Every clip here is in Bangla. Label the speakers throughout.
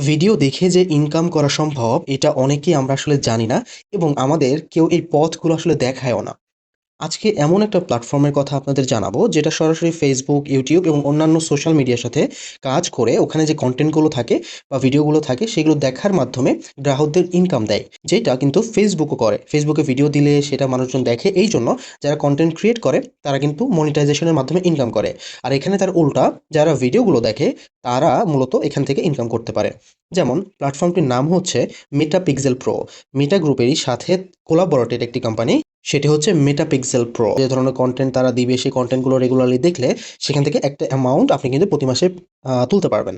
Speaker 1: ভিডিও দেখে যে ইনকাম করা সম্ভব, এটা অনেকেই আমরা আসলে জানি না এবং আমাদের কেউ এই পথগুলো আসলে দেখায়ও না। আজকে এমন একটা প্ল্যাটফর্মের কথা আপনাদের জানাব, যেটা সরাসরি ফেসবুক ইউটিউব এবং অন্যান্য সোশ্যাল মিডিয়ার সাথে কাজ করে ওখানে যে কনটেন্টগুলো থাকে বা ভিডিওগুলো থাকে, সেগুলো দেখার মাধ্যমে গ্রাহকদের ইনকাম দেয়। যেটা কিন্তু Facebook ও করে। ফেসবুকে ভিডিও দিলে সেটা মানুষজন দেখে, এই জন্য যারা কন্টেন্ট ক্রিয়েট করে, তারা কিন্তু মনিটাইজেশনের মাধ্যমে ইনকাম করে। আর এখানে তার উল্টা, যারা ভিডিওগুলো দেখে, তারা মূলত এখান থেকে ইনকাম করতে পারে। যেমন প্ল্যাটফর্মটির নাম হচ্ছে মেটা পিক্সেল প্রো। মেটা গ্রুপেরই সাথে কোলাবরেটেড একটি কোম্পানি সেটি হচ্ছে মেটাপিক্সেল প্রো। যে ধরনের কন্টেন্ট তারা দিবে সেই কন্টেন্টগুলো রেগুলারলি দেখলে সেখান থেকে একটা অ্যামাউন্ট আপনি কিন্তু প্রতি মাসে তুলতে পারবেন।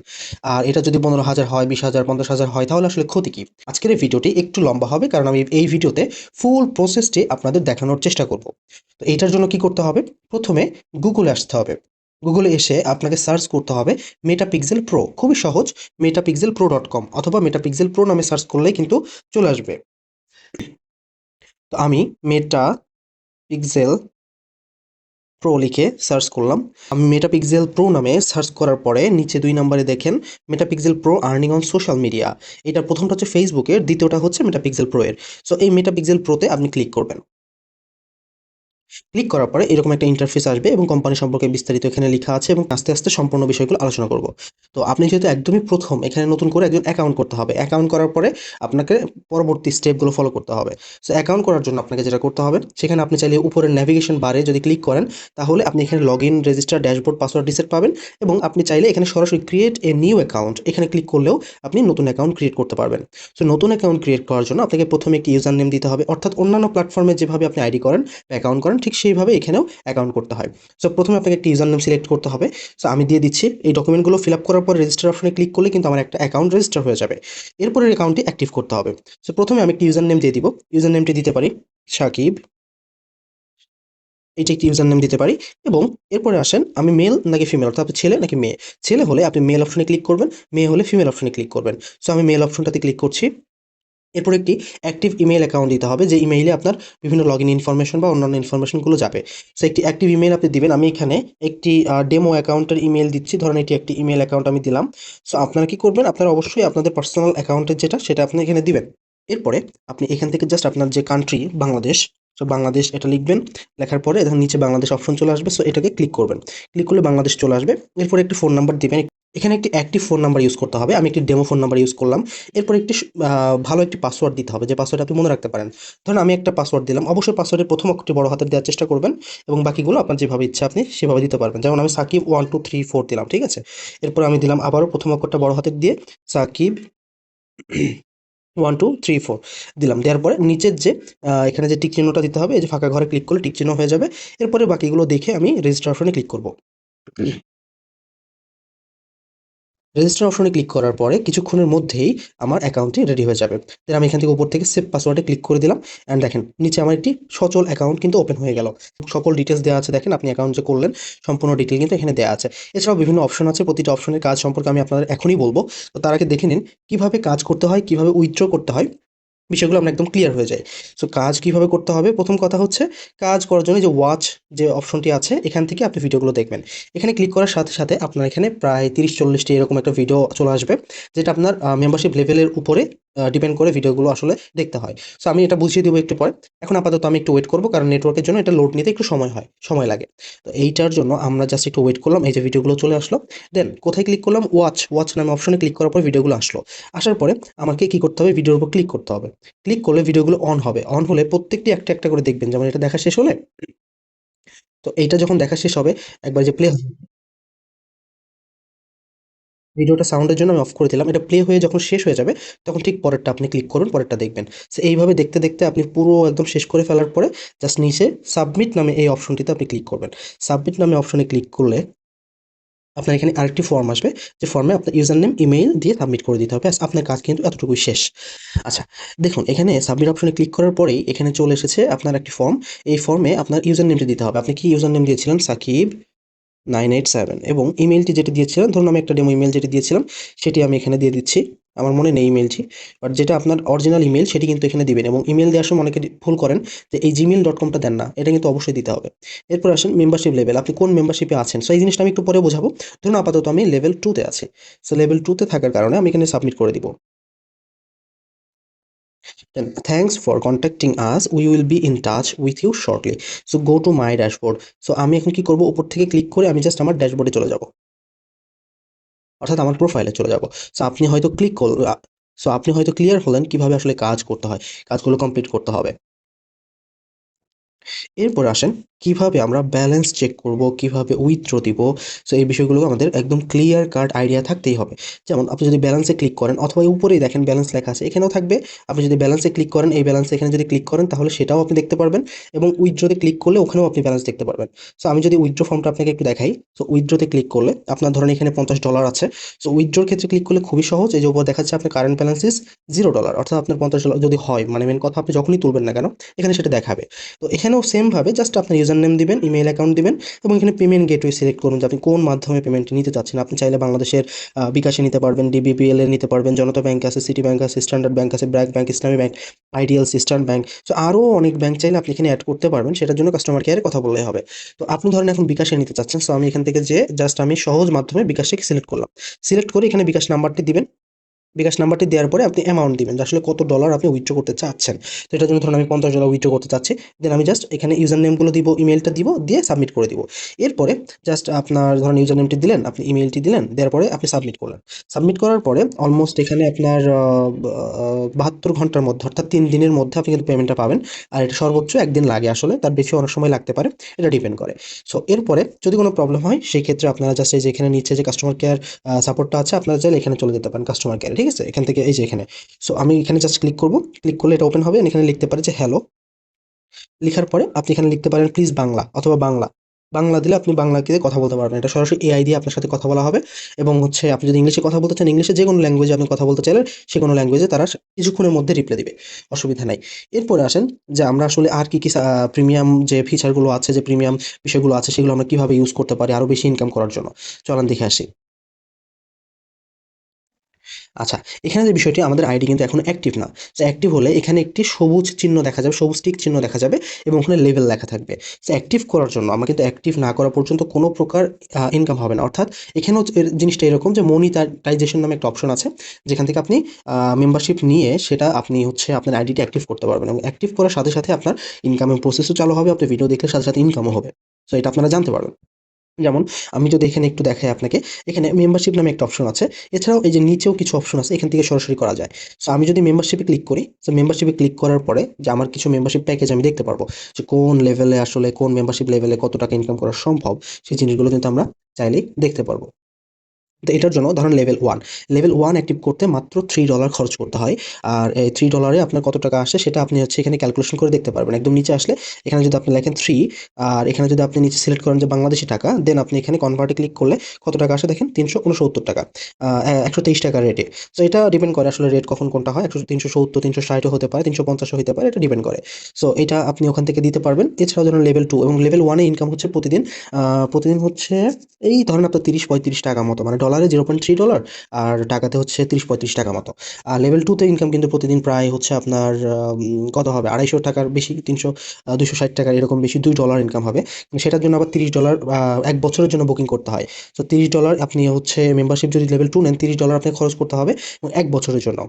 Speaker 1: আর এটা যদি ১৫,০০০ হয়, বিশ হাজার পঞ্চাশ হাজার হয় তাহলে আসলে ক্ষতি কি? আজকের এই ভিডিওটি একটু লম্বা হবে কারণ আমি এই ভিডিওতে ফুল প্রসেসটি আপনাদের দেখানোর চেষ্টা করব। তো এইটার জন্য কি করতে হবে? প্রথমে গুগলে আসতে হবে। গুগলে এসে আপনাকে সার্চ করতে হবে মেটাপিক্সেল প্রো। খুবই সহজ মেটাপিক্সেল প্রো ডট কম অথবা মেটাপিক্সেল প্রো নামে সার্চ করলেই কিন্তু চলে আসবে। তো আমি মেটা পিক্সেল প্রো লিখে সার্চ করলাম। আমি মেটা মেটাপিক্সেল প্রো নামে সার্চ করার পরে নিচে দুই নম্বরে দেখেন Meta meta pixel pro earning on social media. এটা প্রথমটা হচ্ছে ফেসবুকের দ্বিতীয়টা হচ্ছে মেটা মেটাপিক্সেল প্রো এর। সো এই মেটা মেটাপিক্সেল প্রোতে আপনি ক্লিক করবেন। ক্লিক করার পরে এরকম একটা ইন্টারফেস আসবে এবং কোম্পানি সম্পর্কে বিস্তারিত এখানে লেখা আছে এবং আস্তে, আস্তে সম্পূর্ণ বিষয়গুলো আলোচনা করব। তো আপনি যেহেতু একদমই প্রথম এখানে নতুন করে একজন অ্যাকাউন্ট করতে হবে। অ্যাকাউন্ট করার পরে আপনাকে পরবর্তী স্টেপগুলো ফলো করতে হবে। সো অ্যাকাউন্ট করার জন্য আপনাকে যেটা করতে হবে সেখানে আপনি চাইলে উপরের ন্যাভিগেশন বারে যদি ক্লিক করেন তাহলে আপনি এখানে log in register, dashboard, password reset পাবেন এবং আপনি চাইলে এখানে সরাসরি ক্রিয়েট এ নিউ অ্যাকাউন্ট এখানে ক্লিক করলেও আপনি নতুন অ্যাকাউন্ট ক্রিয়েট করতে পারবেন। সো নতুন অ্যাকাউন্ট ক্রিয়েট করার জন্য আপনাকে প্রথমে একটি ইউজার নেম দিতে হবে অর্থাৎ অন্যান্য প্ল্যাটফর্মে যেভাবে আপনি আইডি করেন অ্যাকাউন্ট করেন ঠিক সেইভাবে এখানেও অ্যাকাউন্ট করতে হয়। সো প্রথমে আপনাকে একটি ইউজার নেম সিলেক্ট করতে হবে। সো আমি দিয়ে দিচ্ছি। এই ডকুমেন্টগুলো ফিল আপ করার পর রেজিস্টার অপশনে ক্লিক করলে কিন্তু আমার একটা অ্যাকাউন্ট রেজিস্টার হয়ে যাবে। এরপরের অ্যাকাউন্টটি অ্যাক্টিভ করতে হবে। সো প্রথমে আমি একটি ইউজার নেম দিয়ে দিব। ইউজার নেমটি দিতে পারি সাকিব। এইটা একটি ইউজার নেম দিতে পারি এবং এরপরে আসেন আমি মেল নাকি ফিমেল অর্থাৎ আপনি ছেলে নাকি মেয়ে। ছেলে হলে আপনি মেল অপশনে ক্লিক করবেন, মেয়ে হলে ফিমেল অপশনে ক্লিক করবেন। সো আমি মেল অপশনটাতে ক্লিক করছি। এরপর একটি অ্যাক্টিভ ইমেইল অ্যাকাউন্ট দিতে হবে যে ইমেইলে আপনার বিভিন্ন লগইন ইনফরমেশন বা অন্যান্য ইনফরমেশনগুলো যাবে। সো একটি অ্যাক্টিভ ইমেইল আপনি দিবেন। আমি এখানে একটি ডেমো অ্যাকাউন্টের ইমেইল দিচ্ছি। ধরেন এটি একটি ইমেইল অ্যাকাউন্ট আমি দিলাম। সো আপনারা কি করবেন? আপনারা অবশ্যই আপনাদের পার্সোনাল অ্যাকাউন্টের যেটা সেটা আপনি এখানে দিবেন। এরপরে আপনি এখান থেকে জাস্ট আপনার যে কান্ট্রি বাংলাদেশ, সো বাংলাদেশ এটা লিখবেন। লেখার পরে দেখুন নিচে বাংলাদেশ অপশন চলে আসবে। সো এটাকে ক্লিক করবেন। ক্লিক করলে বাংলাদেশ চলে আসবে। এরপরে একটি ফোন নাম্বার দিবেন। এখানে একটি অ্যাক্টিভ ফোন নাম্বার ইউজ করতে হবে। আমি একটি ডেমো ফোন নাম্বার ইউজ করলাম। এরপর একটি ভালো একটি পাসওয়ার্ড দিতে হবে যে পাসওয়ার্ড আপনি মনে রাখতে পারেন। ধরুন আমি একটা পাসওয়ার্ড দিলাম। অবশ্যই পাসওয়ার্ডের প্রথম অক্ষরটি বড় হাতের দেওয়ার চেষ্টা করবেন এবং বাকিগুলো আপনার যেভাবে ইচ্ছা আপনি সেভাবে দিতে পারবেন। যেমন আমি সাকিব 1 2 3 4 দিলাম। ঠিক আছে? এরপর আমি দিলাম আবারও প্রথম অক্ষরটা বড় হাতের দিয়ে সাকিব 1 2 3 4 দিলাম। দেওয়ার পরে নিচের যে এখানে যে টিক চিহ্নটা দিতে হবে, এই যে ফাঁকা ঘরে ক্লিক করলে টিক চিহ্ন হয়ে যাবে। এরপরে বাকিগুলো দেখে আমি রেজিস্ট্রেশনে ক্লিক করব। রেজিস্টার অপশনে ক্লিক করার পরে কিছুক্ষণের মধ্যেই আমার অ্যাকাউন্টটি রেডি হয়ে যাবে। দেন আমি এখান থেকে উপর থেকে সেভ পাসওয়ার্ডে ক্লিক করে দিলাম। অ্যান্ড দেখেন নিচে আমার একটি সচল অ্যাকাউন্ট কিন্তু ওপেন হয়ে গেল। সকল ডিটেলস দেওয়া আছে দেখেন আপনি অ্যাকাউন্ট যে করলেন সম্পূর্ণ ডিটেল কিন্তু এখানে দেওয়া আছে। এছাড়াও বিভিন্ন অপশন আছে। প্রতিটা অপশনের কাজ সম্পর্কে আমি আপনাদের এখনই বলব তো তার আগে দেখে নিন কীভাবে কাজ করতে হয়, কীভাবে উইথড্র করতে হয় বিষয়গুলো আমরা একদম ক্লিয়ার হয়ে যায় সো কাজ কীভাবে করতে হবে? প্রথম কথা হচ্ছে কাজ করার জন্য যে ওয়াচ যে অপশনটি আছে এখান থেকে আপনি ভিডিওগুলো দেখবেন। এখানে ক্লিক করার সাথে, সাথে আপনার এখানে প্রায় তিরিশ চল্লিশটি এরকম একটা ভিডিও চলে আসবে। যেটা আপনার মেম্বারশিপ লেভেলের উপরে ডিপেন্ড করে ভিডিওগুলো আসলে দেখতে হয়। সো আমি এটা বুঝিয়ে দেবো একটু পরে। এখন আপাতত আমি একটু ওয়েট করব কারণ নেটওয়ার্কের জন্য এটা লোড নিতে একটু সময় হয়, সময় লাগে। তো এইটার জন্য আমরা জাস্ট একটু ওয়েট করলাম। এই যে ভিডিওগুলো চলে আসলো। দেন কোথায় ক্লিক করলাম? ওয়াচ, ওয়াচ নামে অপশনে ক্লিক করার পর ভিডিওগুলো আসলো। আসার পরে আমাকে কি করতে হবে? ভিডিওর উপর ক্লিক করতে হবে। ক্লিক করলে ভিডিওগুলো অন হবে। অন হলে প্রত্যেকটি একটা, একটা করে দেখবেন। যেমন এটা দেখা শেষ হলে তো এইটা যখন দেখা শেষ হবে একবার যে প্লে ভিডিওটা সাউন্ডের জন্য আমি অফ করে দিলাম। এটা প্লে হয়ে যখন শেষ হয়ে যাবে তখন ঠিক পরেরটা আপনি ক্লিক করুন, পরেরটা দেখবেন। সো এইভাবে দেখতে, দেখতে আপনি পুরো একদম শেষ করে ফেলার পরে জাস্ট নিচে সাবমিট নামে এই অপশনটিতে আপনি ক্লিক করবেন। সাবমিট নামে অপশনে ক্লিক করলে আপনার এখানে আরেকটি ফর্ম আসবে। যে ফর্মে আপনার ইউজার নেম, ইমেইল দিয়ে সাবমিট করে দিতে হবে। আপনার কাজ কিন্তু এতটুকুই শেষ। আচ্ছা দেখুন এখানে সাবমিট অপশনে ক্লিক করার পরেই এখানে চলে এসেছে আপনার একটি ফর্ম। এই ফর্মে আপনার ইউজার নেমটি দিতে হবে। আপনি কি ইউজার নেম দিয়েছিলেন? সাকিব নাইন এইট সেভেন এবং ইমেলটি যেটি দিয়েছিলাম ধরুন আমি একটা ডেমো ইমেল যেটি দিয়েছিলাম সেটি আমি এখানে দিয়ে দিচ্ছি আমার মনে নেই ইমেলটি বাট যেটা আপনার অরিজিনাল ইমেল সেটি কিন্তু এখানে দিবেন এবং ইমেল দেওয়ার সময় অনেকে ভুল করেন যে এই জিমেল ডট কমটা দেন না, এটা কিন্তু অবশ্যই দিতে হবে। এরপর আসেন মেম্বারশিপ লেভেল আপনি কোন মেম্বারশিপে আছেন? সো এই জিনিসটা আমি একটু পরে বোঝাবো। ধরুন আপাতত আমি লেভেল টুতে আছি। সো লেভেল টুতে থাকার কারণে আমি এখানে সাবমিট করে দিব। Then, thanks for contacting us. We will be in touch with you shortly. So, go to my dashboard. So, আমি এখন কি করব? উপর থেকে ক্লিক করে আমি জাস্ট আমার ড্যাশবোর্ডে চলে যাব। অর্থাৎ আমার প্রোফাইলে চলে যাব। সো আপনি হয়তো ক্লিক করল সো আপনি হয়তো ক্লিয়ার হলেন কীভাবে আসলে কাজ করতে হয়। কাজগুলো কমপ্লিট করতে হবে। এরপর আসেন, কীভাবে আমরা ব্যালেন্স চেক করব, কীভাবে উইথড্র দিব? সো এই বিষয়গুলো আমাদের একদম ক্লিয়ার কার্ড আইডিয়া থাকতেই হবে। যেমন, আপনি যদি ব্যালেন্সে ক্লিক করেন, অথবা উপরেই দেখেন ব্যালেন্স লেখা আছে, এখানেও থাকবে। আপনি যদি ব্যালেন্সে ক্লিক করেন, এই ব্যালেন্সে এখানে যদি ক্লিক করেন, তাহলে সেটাও আপনি দেখতে পারবেন এবং উইথড্রোতে ক্লিক করলে ওখানেও আপনি ব্যালেন্স দেখতে পারবেন। সো আমি যদি উইথড্রো ফর্মটা আপনাকে একটু দেখাই। সো উইথড্রোতে ক্লিক করলে, আপনার ধরেন এখানে পঞ্চাশ ডলার আছে। সো উইথড্রোর ক্ষেত্রে ক্লিক করলে খুবই সহজ। এই যে উপর দেখাচ্ছে আপনার current balance is zero dollar অর্থাৎ আপনার পঞ্চাশ ডলার যদি হয় মানে মেন কথা আপনি যখনই তুলবেন না কেন, এখানে সেটা দেখাবে। তো এখানেও সেমভাবে জাস্ট আপনার ইউজার নেম দিবেন ইমেল অ্যাকাউন্ট দিবেন এবং এখানে পেমেন্ট গেটওয়ে সিলেক্ট করুন যে আপনি কোন মাধ্যমে পেমেন্টটি নিতে চাচ্ছেন। আপনি চাইলে বাংলাদেশের বিকাশে নিতে পারবেন ডিবিপিএল এ নিতে পারবেন, জনতা ব্যাংক আছে সিটি ব্যাংক আছে স্ট্যান্ডার্ড ব্যাংক আছে BRAC bank Islami bank ideal cistern bank so আরও অনেক ব্যাংক চাইলে আপনি এখানে অ্যাড করতে পারবেন, সেটার জন্য কাস্টমার কেয়ারে কথা বললেই হবে। তো আপনি ধরেন এখন বিকাশে নিতে চাচ্ছেন সো আমি এখান থেকে যে জাস্ট আমি সহজ মাধ্যমে বিকাশে সিলেক্ট করলাম। সিলেক্ট করে এখানে বিকাশ নাম্বারটি দিবেন। বিকাশ নাম্বারটি দেওয়ার পরে আপনি অ্যামাউন্ট দিবেন আসলে কত ডলার আপনি উইথড্র করতে চাচ্ছেন। তো এটার জন্য ধরুন আমি পঞ্চাশ ডলার উইথড্র করতে চাচ্ছি দেন আমি জাস্ট এখানে ইউজার নেমগুলো দিব ইমেলটা দিব, দিয়ে সাবমিট করে দিব। এরপরে জাস্ট আপনার ধরুন ইউজার নেমটি দিলেন, আপনি ইমেলটি দিলেন, দেওয়ার পরে আপনি সাবমিট করলেন। সাবমিট করার পরে অলমোস্ট এখানে আপনার বাহাত্তর ঘণ্টার মধ্যে, অর্থাৎ তিন দিনের মধ্যে আপনি কিন্তু পেমেন্টটা পাবেন। আর এটা সর্বোচ্চ একদিন লাগে আসলে, তার বেশি অনেক সময় লাগতে পারে, এটা ডিপেন্ড করে। সো এরপরে যদি কোনো প্রবলেম হয় সেই ক্ষেত্রে আপনারা জাস্ট এই যে এখানে নিচে যে কাস্টমার কেয়ার সাপোর্টটা আছে, আপনারা চাইলে এখানে চলে যেতে পারেন কাস্টমার কেয়ারে ঠিক আছে? এখান থেকে এই যে এখানে। সো আমি এখানে জাস্ট ক্লিক করব। ক্লিক করলে এটা ওপেন হবে। এখানে লিখতে পারে যে হ্যালো লেখার পরে আপনি এখানে লিখতে পারেন প্লিজ বাংলা অথবা বাংলা বাংলা দিলে আপনি বাংলাতে কথা বলতে পারবেন। এটা সরাসরি এআই দিয়ে আপনার সাথে কথা বলা হবে। এবং হচ্ছে আপনি যদি ইংলিশে কথা বলতে চান, ইংলিশে যে কোনো ল্যাঙ্গুয়েজে আপনি কথা বলতে চাইলে সে কোনো ল্যাঙ্গুয়েজে তারা কিছুক্ষণের মধ্যে রিপ্লাই দিবে। অসুবিধা নাই। এরপরে আসেন যে, আমরা আসলে আর কি কি প্রিমিয়াম যে ফিচারগুলো আছে, যে প্রিমিয়াম বিষয়গুলো আছে, সেগুলো আমরা কীভাবে ইউজ করতে পারি আরও বেশি ইনকাম করার জন্য। চলান দেখে আসি। আচ্ছা এখানে যে বিষয়টি, আমাদের আইডি কিন্তু এখন অ্যাক্টিভ না। সো অ্যাক্টিভ হলে এখানে একটি সবুজ চিহ্ন দেখা যাবে, সবুজ টিক চিহ্ন দেখা যাবে এবং ওখানে লেভেল লেখা থাকবে। সো অ্যাক্টিভ করার জন্য, আমার কিন্তু অ্যাক্টিভ না করা পর্যন্ত কোনো প্রকার ইনকাম হবে না। অর্থাৎ, এখানেও জিনিসটা এরকম যে মনিটাইজেশন নামে একটা অপশন আছে, যেখান থেকে আপনি মেম্বারশিপ নিয়ে সেটা আপনি হচ্ছে আপনার আইডিটি অ্যাক্টিভ করতে পারবেন এবং অ্যাক্টিভ করার সাথে সাথে আপনার ইনকামের প্রসেসও চালু হবে, আপনি ভিডিও দেখলে সাথে সাথে ইনকামও হবে। সো এটা আপনারা জানতে পারবেন। যেমন, আমি যদি এখানে একটু দেখাই আপনাকে, এখানে মেম্বারশিপ নামে একটা অপশন আছে। এছাড়াও এই যে নিচেও কিছু অপশন আছে, এখান থেকে সরাসরি করা যায়। সো আমি যদি মেম্বারশিপে ক্লিক করি সো মেম্বারশিপে ক্লিক করার পরে যে আমার কিছু মেম্বারশিপ প্যাকেজ আমি দেখতে পারব, যে কোন লেভেলে আসলে, কোন মেম্বারশিপ লেভেলে কত টাকা ইনকাম করা সম্ভব, সেই জিনিসগুলো কিন্তু আমরা চাইলেই দেখতে পারব। তো এটার জন্য ধরেন level one level one active করতে মাত্র থ্রি ডলার খরচ করতে হয়। আর এই থ্রি ডলারে আপনার কত টাকা আসে সেটা আপনি হচ্ছে এখানে ক্যালকুলেশন করে দেখতে পারবেন। একদম নিচে আসলে এখানে যদি আপনি লেখেন থ্রি আর এখানে যদি আপনি নিচে সিলেক্ট করেন যে বাংলাদেশি টাকা দেন আপনি এখানে কনভার্টে ক্লিক করলে কত টাকা আসে দেখেন? তিনশো উনসত্তর টাকা। একশো তেইশ টাকা রেটে তো এটা ডিপেন্ড করে আসলে রেট কখন কোনটা হয়। একশো তিনশো সত্তর, তিনশো ষাটও হতে পারে, তিনশো পঞ্চাশও হতে পারে, এটা ডিপেন্ড করে। সো এটা আপনি ওখান থেকে দিতে পারবেন। এছাড়াও ধরুন লেভেল টু এবং লেভেল ওয়ানে ইনকাম হচ্ছে প্রতিদিন প্রতিদিন হচ্ছে এই ধরেন আপনার তিরিশ পঁয়ত্রিশ টাকা মতো মানে ডলারে জিরো পয়েন্ট থ্রি ডলার আর টাকাতে হচ্ছে তিরিশ পঁয়ত্রিশ টাকা মতো। আর লেভেল টুতে ইনকাম কিন্তু প্রতিদিন প্রায় হচ্ছে আপনার কত হবে? আড়াইশো টাকার বেশি, তিনশো দুশো ষাট টাকার এরকম বেশি দুই ডলার ইনকাম হবে। সেটার জন্য আবার তিরিশ ডলার এক বছরের জন্য বুকিং করতে হয়। তো তিরিশ ডলার আপনি হচ্ছে মেম্বারশিপ যদি লেভেল টু নেন, তিরিশ ডলার আপনাকে খরচ করতে হবে, এক বছরের জন্য।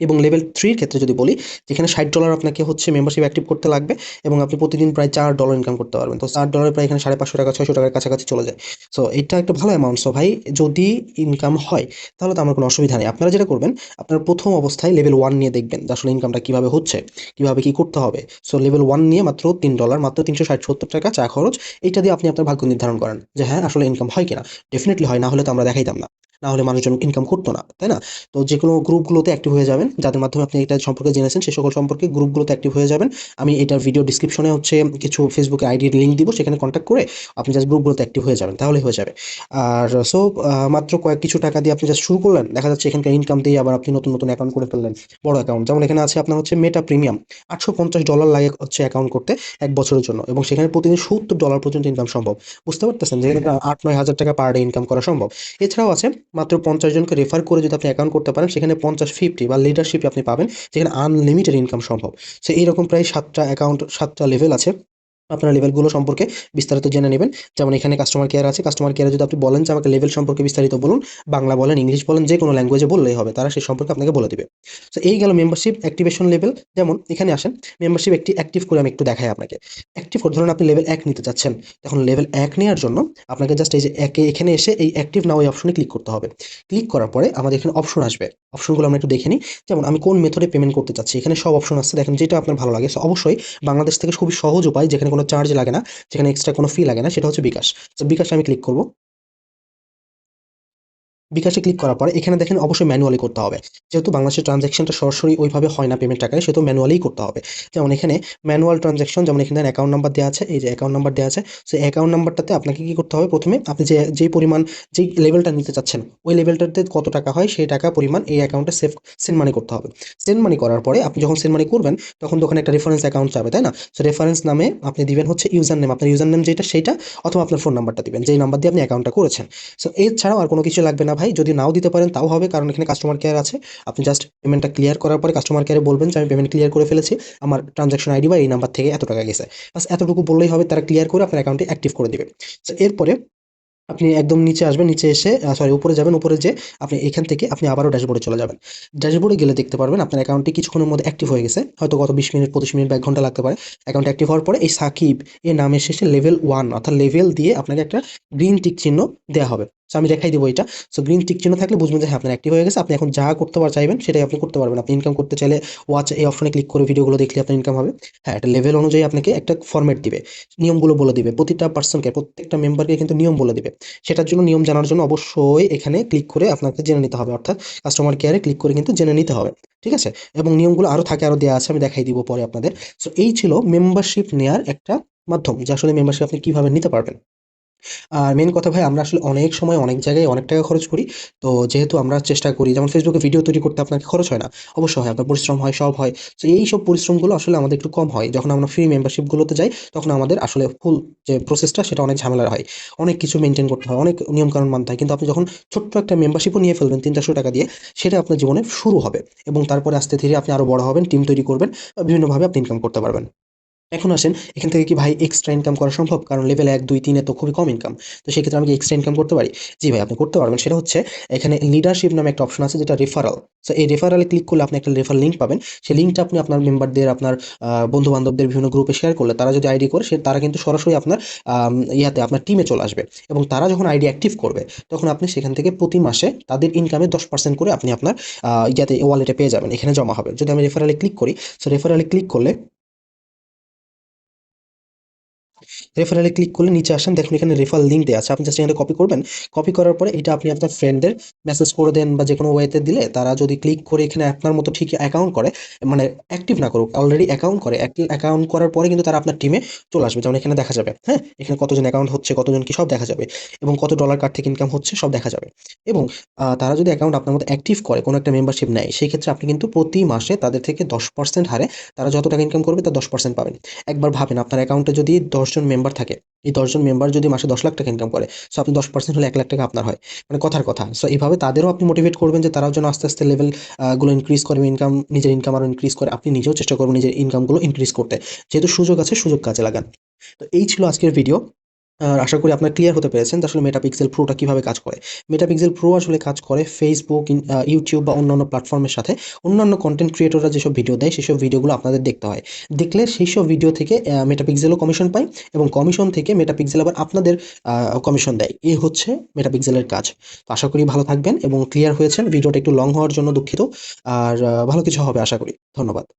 Speaker 1: এবং লেভেল থ্রির ক্ষেত্রে যদি বলি, যেখানে ষাট ডলার আপনাকে হচ্ছে মেম্বারশিপ অ্যাক্টিভ করতে লাগবে এবং আপনি প্রতিদিন প্রায় চার ডলার ইনকাম করতে পারবেন। তো চার ডলার প্রায় এখানে সাড়ে পাঁচশো টাকা, ছয়শো টাকার কাছাকাছি চলে যায়। সো এটা একটা ভালো অ্যামাউন্ট সো ভাই, যদি ইনকাম হয়, তাহলে তো আমার কোনো অসুবিধা নেই। আপনারা যেটা করবেন, আপনার প্রথম অবস্থায় লেভেল ওয়ান নিয়ে দেখবেন আসলে ইনকামটা কীভাবে হচ্ছে, কীভাবে কী করতে হবে। সো লেভেল ওয়ান নিয়ে মাত্র তিন ডলার মাত্র তিনশো ষাট, সত্তর টাকা চা খরচ, এইটা দিয়ে আপনি আপনার ভাগ্য নির্ধারণ করেন যে হ্যাঁ আসলে ইনকাম হয় কিনা। ডেফিনেটলি হয়, না হলে তো আমরা দেখাইতাম না। না হলে মানুষজন ইনকাম করতো না, তাই না? তো যে কোনো গ্রুপগুলোতে অ্যাক্টিভ হয়ে যাবেন, যাদের মাধ্যমে আপনি এটা সম্পর্কে জেনেছেন, সে সকল সম্পর্কে গ্রুপগুলোতে অ্যাক্টিভ হয়ে যাবেন। আমি এটার ভিডিও ডিসক্রিপশনে হচ্ছে কিছু ফেসবুকে আইডির লিঙ্ক দিব, সেখানে কন্ট্যাক্ট করে আপনি জাস্ট গ্রুপগুলোতে অ্যাক্টিভ হয়ে যাবেন তাহলে হয়ে যাবে। আর সো মাত্র কয়েক কিছু টাকা দিয়ে আপনি জাস্ট শুরু করলেন, দেখা যাচ্ছে এখানকার ইনকাম দিয়ে আবার আপনি নতুন নতুন অ্যাকাউন্ট করে ফেললেন, বড় অ্যাকাউন্ট যেমন এখানে আছে আপনার হচ্ছে মেটা প্রিমিয়াম আটশো পঞ্চাশ ডলার লাগে হচ্ছে অ্যাকাউন্ট করতে এক বছরের জন্য, এবং সেখানে প্রতিদিন সত্তর ডলার পর্যন্ত ইনকাম সম্ভব। বুঝতে পারতেছেন? যেখানে আট, নয় হাজার টাকা পার ডে ইনকাম করা সম্ভব। এছাড়াও আছে মাত্র পঞ্চাশ জনকে রেফার করে যদি আপনি অ্যাকাউন্ট করতে পারেন, সেখানে পঞ্চাশ ফিফটি বা লিডারশিপ আপনি পাবেন, যেখানে আনলিমিটেড ইনকাম সম্ভব। সে এইরকম প্রায় সাতটা অ্যাকাউন্ট সাতটা লেভেল আছে। আপনারা লেভেলগুলো সম্পর্কে বিস্তারিত জেনে নেবেন। যেমন এখানে কাস্টমার কেয়ার আছে। কাস্টমার কেয়ারে যদি আপনি বলেন যে আমাকে লেভেল সম্পর্কে বিস্তারিত বলুন, বাংলা বলেন, ইংলিশ বলেন, যে কোনো ল্যাঙ্গুয়েজে বললেই হবে, তারা সেই সম্পর্কে আপনাকে বলে দেবে। তো এই গেল মেম্বারশিপ অ্যাক্টিভেশন লেভেল যেমন এখানে আসেন মেম্বারশিপ একটি অ্যাক্টিভ করে আমি একটু দেখাই আপনাকে। অ্যাক্টিভ ধরুন আপনি লেভেল এক নিতে চাচ্ছেন। এখন লেভেল এক নেওয়ার জন্য আপনাকে জাস্ট এই যে একে এখানে এসে এই অ্যাক্টিভ নাও এই অপশনে ক্লিক করতে হবে। ক্লিক করার পরে আমাদের এখানে অপশন আসবে। অপশনগুলো আমরা একটু দেখে নিই। যেমন আমি কোন মেথডে পেমেন্ট করতে চাচ্ছি? এখানে সব অপশন আছে। দেখেন যেটা আপনার ভালো লাগে। অবশ্যই বাংলাদেশ থেকে খুবই সহজ উপায় যেখানে কোনো চার্জ লাগে না, যেখানে এক্সট্রা কোনো ফি লাগে না, সেটা হচ্ছে বিকাশ। তো বিকাশে আমি ক্লিক করব। বিকাশে ক্লিক করার পরে এখানে দেখেন অবশ্যই ম্যানুয়ালি করতে হবে। যেহেতু বাংলাদেশের ট্রানজ্যাকশনটা সরাসরি ওইভাবে হয় না পেমেন্ট টাকায়, সেহেতু ম্যানুয়ালি করতে হবে। যেমন এখানে ম্যানুয়াল ট্রানজ্যাকশন যেমন এখানে অ্যাকাউন্ট নাম্বার দেওয়া আছে, এই যে অ্যাকাউন্ট নাম্বার দেওয়া আছে, সেই অ্যাকাউন্ট নাম্বারটাতে আপনাকে কি করতে হবে? প্রথমে আপনি যে, যেই পরিমাণ, যেই লেভেলটা নিতে চাচ্ছেন, ওই লেভেলটাতে কত টাকা হয়, সেই টাকা পরিমাণ এই অ্যাকাউন্টে সেভ সেন্ড মানি করতে হবে। সেন্ড মানি করার পরে আপনি যখন সেন্ড মানি করবেন, তখন দোকানে একটা রেফারেন্স অ্যাকাউন্ট চাবে তাই না? সো রেফারেন্স নামে আপনি দিবেন হচ্ছে ইউজার নেম আপনার ইউজার নেম যেটা সেইটা অথবা আপনার ফোন নাম্বারটা দিবেন, যেই নাম্বার দিয়ে আপনি অ্যাকাউন্টটা করেছেন। সো এছাড়াও আর কোনো কিছু লাগবে না যদি নাও দিতে পারেন, তাও হবে, কারণ এখানে কাস্টমার কেয়ার আছে। আপনি জাস্ট পেমেন্টটা ক্লিয়ার করার পরে কাস্টমার কেয়ারে বলবেন যে, আমি পেমেন্ট ক্লিয়ার করে ফেলেছি, আমার ট্রানজাকশন আইডি বা এই নাম্বার থেকে এত টাকা গেছে। বাস এতটুকু বললেই হবে, তারা ক্লিয়ার করে আপনার অ্যাকাউন্টে অ্যাক্টিভ করে দেবে। এরপরে আপনি একদম নিচে আসবেন, নিচে এসে সরি উপরে যাবেন, উপরে যে আপনি এখান থেকে আপনি আবারও ড্যাশবোর্ডে চলে যাবেন। ড্যাশবোর্ডে গেলে দেখতে পারবেন আপনার অ্যাকাউন্টটি কিছুক্ষণের মধ্যে অ্যাক্টিভ হয়ে গেছে। হয়তো গত বিশ মিনিট, পঁচিশ মিনিট বা এক ঘণ্টা লাগতে পারে। অ্যাকাউন্ট অ্যাক্টিভ হওয়ার পরে এই সাকিব, এর নামের শেষে লেভেল ওয়ান অর্থাৎ লেভেল দিয়ে আপনাকে একটা গ্রিন টিক চিহ্ন দেওয়া হবে। সো আমি দেখাই দেবো এটা। সো গ্রিন টিক চিহ্ন থাকলে বুঝবেন যে হ্যাঁ আপনার অ্যাক্টিভ হয়ে গেছে। আপনি এখন যা করতে পার চাইবেন, সেটাই আপনি করতে পারবেন। আপনি ইনকাম করতে চাইলে ওয়াচ এই অপশনে ক্লিক করে ভিডিওগুলো দেখলে আপনার ইনকাম হবে। হ্যাঁ এটা লেভেল অনুযায়ী আপনাকে একটা ফরম্যাট দিবে। নিয়মগুলো বলে দিবে। প্রতিটা পার্সনকে প্রত্যেকটা মেম্বারকে কিন্তু নিয়ম বলে দিবে। সেটার জন্য নিয়ম জানার জন্য অবশ্যই এখানে ক্লিক করে আপনাকে জেনে নিতে হবে। অর্থাৎ কাস্টমার কেয়ারে ক্লিক করে কিন্তু জেনে নিতে হবে। ঠিক আছে? এবং নিয়মগুলো আরও থাকে আরও দেওয়া আছে। আমি দেখাই দিব পরে আপনাদের। সো এই ছিল মেম্বারশিপ নেওয়ার একটা মাধ্যম, যে আসলে মেম্বারশিপ আপনি কীভাবে নিতে পারবেন। আর মেন কথা ভাই, আমরা আসলে অনেক সময় অনেক জায়গায় অনেক টাকা খরচ করি। তো যেহেতু আমরা চেষ্টা করি, যেমন ফেসবুকে ভিডিও তৈরি করতে আপনাকে খরচ হয় না। অবশ্যই হয়, আপনার পরিশ্রম হয়, সব হয়। তো এই সব পরিশ্রমগুলো আসলে আমাদের একটু কম হয়। যখন আমরা ফ্রি মেম্বারশিপগুলোতে যাই, তখন আমাদের আসলে ফুল যে প্রসেসটা সেটা অনেক ঝামেলার হয়। অনেক কিছু মেনটেন করতে হয়, অনেক নিয়মকানুন মানতে হয়। কিন্তু আপনি যখন ছোট্ট একটা মেম্বারশিপও নিয়ে ফেলবেন তিন চারশো টাকা দিয়ে, সেটা আপনার জীবনে শুরু হবে। এবং তারপরে আস্তে ধীরে আপনি আরও বড় হবেন টিম তৈরি করবেন বিভিন্নভাবে আপনি ইনকাম করতে পারবেন। এখন আসেন, এখান থেকে কি ভাই এক্সট্রা ইনকাম করা সম্ভব? কারণ লেভেল এক, দুই, তিনে তো খুবই কম ইনকাম তো সেক্ষেত্রে আমি এক্সট্রা ইনকাম করতে পারি? জি ভাই, আপনি করতে পারবেন। সেটা হচ্ছে, এখানে লিডারশিপ নামে একটা অপশন আছে যেটা রেফারাল সো এই রেফারালে ক্লিক করলে আপনি একটা রেফার লিঙ্ক পাবেন। সেই লিঙ্কটা আপনি আপনার মেম্বারদের আপনার বন্ধু বান্ধবদের বিভিন্ন গ্রুপে শেয়ার করলে তারা যদি আইডি করে, সে, তারা কিন্তু সরাসরি আপনার ইয়াতে, আপনার টিমে চলে আসবে। এবং তারা যখন আইডি অ্যাক্টিভ করবে, তখন আপনি সেখান থেকে প্রতি মাসে তাদের ইনকামে দশ পার্সেন্ট করে আপনি আপনার ইয়াতে ওয়ালেটে পেয়ে যাবেন, এখানে জমা হবে। যদি আমি রেফারালে ক্লিক করি সো রেফারালে ক্লিক করলে রেফারেলে ক্লিক করলে নিচে আসেন। দেখুন, এখানে রেফার লিঙ্ক দেওয়া আছে। আপনি জাস্ট এখানে কপি করবেন। কপি করার পরে এটা আপনি আপনার ফ্রেন্ডদের মেসেজ করে দেন বা যে কোনো ওয়েতে দিলে তারা যদি ক্লিক করে এখানে আপনার মতো ঠিক অ্যাকাউন্ট করে মানে অ্যাক্টিভ না করুক অলরেডি অ্যাকাউন্ট করে অ্যাকাউন্ট করার পরে কিন্তু তারা আপনার টিমে চলে আসবে। যেমন এখানে দেখা যাবে হ্যাঁ? এখানে কতজন অ্যাকাউন্ট হচ্ছে, কতজন কি সব দেখা যাবে এবং কত ডলার কার্ড থেকে ইনকাম হচ্ছে, সব দেখা যাবে। এবং তারা যদি অ্যাকাউন্ট আপনার মতো অ্যাক্টিভ করে, কোনো একটা মেম্বারশিপ নেয় সেই ক্ষেত্রে আপনি কিন্তু প্রতি মাসে তাদের থেকে দশ পার্সেন্ট হারে তারা যত টাকা ইনকাম করবে তার দশ পার্সেন্ট পাবেন। একবার ভাবেন, আপনার অ্যাকাউন্টে যদি দশজন মেম্বার থাকে। এই দশজন মেম্বার যদি মাসে দশ লাখ টাকা ইনকাম করে সো আপনি দশ পার্সেন্ট হলে এক লাখ টাকা আপনার হয়। মানে কথার কথা। সো এইভাবে তাদেরও আপনি মোটিভেট করবেন যে তারাও যেন আস্তে আস্তে লেভেলগুলো ইনক্রিজ করে ইনকাম নিজের ইনকাম আরও ইনক্রিজ করে। আপনি নিজেও চেষ্টা করবেন নিজের ইনকামগুলো ইনক্রিজ করতে। যেহেতু সুযোগ আছে, সুযোগ কাজে লাগান। তো এই ছিল আজকের ভিডিও আর আশা করি আপনার ক্লিয়ার হতে পেরেছেন আসলে মেটাপিক্সেল প্রোটা কীভাবে কাজ করে। মেটাপিক্সেল প্রো আসলে কাজ করে ফেসবুক ইউটিউব বা অন্যান্য প্ল্যাটফর্মের সাথে। অন্যান্য কন্টেন্ট ক্রিয়েটররা যেসব ভিডিও দেয়, সেসব ভিডিওগুলো আপনাদের দেখতে হয়। দেখলে সেই সব ভিডিও থেকে মেটাপিক্সেলও কমিশন পায় এবং কমিশন থেকে মেটাপিক্সেল আবার আপনাদের কমিশন দেয়। এই হচ্ছে মেটাপিক্সেলের কাজ। তো আশা করি ভালো থাকবেন এবং ক্লিয়ার হয়েছেন। ভিডিওটা একটু লং হওয়ার জন্য দুঃখিত। আর ভালো কিছু হবে আশা করি। ধন্যবাদ।